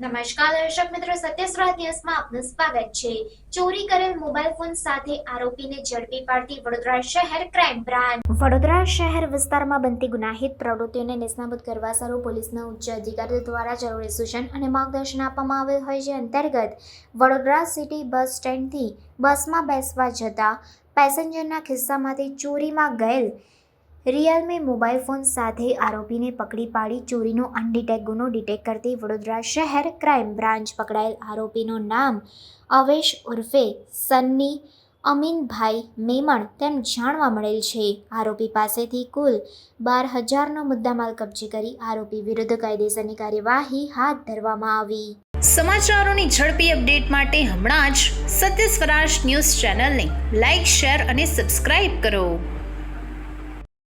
નમસ્કાર દર્શક મિત્રો સત્યસ્વરાજ ન્યૂઝમાં આપનું સ્વાગત છે. ચોરી કરેલ મોબાઈલ ફોન સાથે આરોપીને ઝડપી પાડતી વડોદરા શહેર ક્રાઇમ બ્રાન્ચ. વડોદરા શહેર વિસ્તારમાં બનતી ગુનાહિત પ્રવૃત્તિઓને નિષ્ણાબૂદ કરવા સારું પોલીસના ઉચ્ચ અધિકારીઓ દ્વારા જરૂરી સૂચન અને માર્ગદર્શન આપવામાં આવેલ હોય છે. અંતર્ગત, વડોદરા સિટી બસ સ્ટેન્ડથી બસમાં બેસવા જતા પેસેન્જરના ખિસ્સામાંથી ચોરીમાં ગયેલ રિયલમી મોબાઈલ ફોન સાથે આરોપીને પકડી પાડી ચોરીનો અનડિટેક ગુનો ડિટેક કરતી વડોદરા શહેર ક્રાઇમ બ્રાન્ચ પકડાયેલ આરોપીનું નામ અવેશ ઉર્ફે સન્ની અમીનભાઈ મેમણ તેમ જાણવા મળેલ છે. આરોપી પાસેથી કુલ બાર હજારનો મુદ્દામાલ કબજે કરી આરોપી વિરુદ્ધ કાયદેસરની કાર્યવાહી હાથ ધરવામાં આવી. સમાચારોની ઝડપી અપડેટ માટે હમણાં જ સત્ય સ્વરાજ ન્યૂઝ ચેનલને લાઇક શેર અને સબસ્ક્રાઇબ કરો.